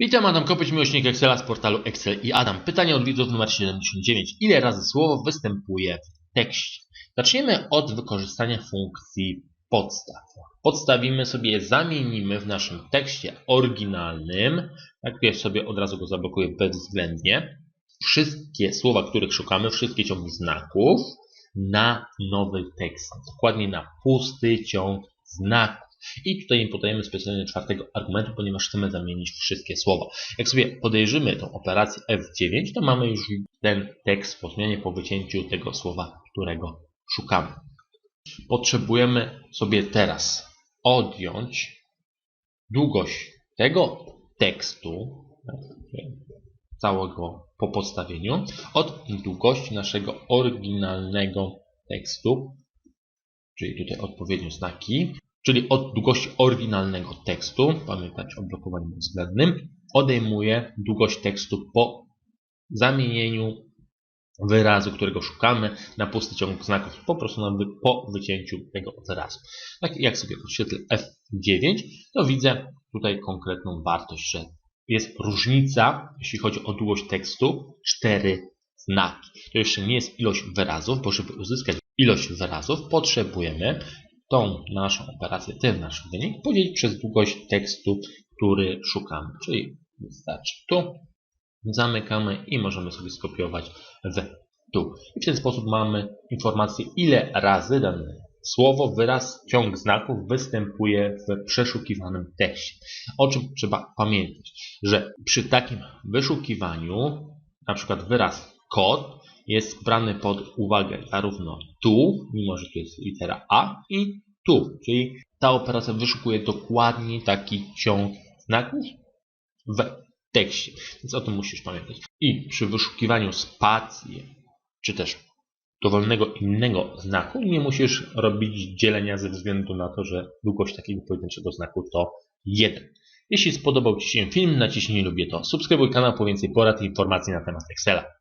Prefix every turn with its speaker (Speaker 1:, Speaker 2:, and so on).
Speaker 1: Witam, Adam Kopeć, miłośnik Excela z portalu Excel i Adam. Pytanie od widzów numer 79. Ile razy słowo występuje w tekście? Zaczniemy od wykorzystania funkcji podstaw. Podstawimy sobie, zamienimy w naszym tekście oryginalnym, najpierw sobie od razu go zablokuję bezwzględnie, wszystkie słowa, których szukamy, wszystkie ciągi znaków na nowy tekst. Dokładnie na pusty ciąg znaków. I tutaj nie podajemy specjalnie czwartego argumentu, ponieważ chcemy zamienić wszystkie słowa. Jak sobie podejrzymy tą operację F9, to mamy już ten tekst po zmianie, po wycięciu tego słowa, którego szukamy. Potrzebujemy sobie teraz odjąć długość tego tekstu, całego po podstawieniu, od długości naszego oryginalnego tekstu, czyli tutaj odpowiednio znaki, czyli od długości oryginalnego tekstu, pamiętać o blokowaniu bezwzględnym, odejmuję długość tekstu po zamienieniu wyrazu, którego szukamy, na pusty ciąg znaków, po prostu na wy, po wycięciu tego wyrazu. Tak jak sobie podświetlę F9, to widzę tutaj konkretną wartość, że jest różnica, jeśli chodzi o długość tekstu, 4 znaki. To jeszcze nie jest ilość wyrazów, bo żeby uzyskać ilość wyrazów, potrzebujemy tą naszą operację, ten nasz wynik podzielić przez długość tekstu, który szukamy. Czyli wystarczy tu, zamykamy i możemy sobie skopiować w tu. I w ten sposób mamy informację, ile razy dane słowo, wyraz, ciąg znaków występuje w przeszukiwanym tekście. O czym trzeba pamiętać, że przy takim wyszukiwaniu, na przykład wyraz kod jest brany pod uwagę zarówno tu, mimo że tu jest litera A, i tu, czyli ta operacja wyszukuje dokładnie taki ciąg znaków w tekście. Więc o tym musisz pamiętać. I przy wyszukiwaniu spacji, czy też dowolnego innego znaku, nie musisz robić dzielenia ze względu na to, że długość takiego pojedynczego znaku to 1. Jeśli spodobał Ci się film, naciśnij lubię to. Subskrybuj kanał po więcej porad i informacji na temat Excela.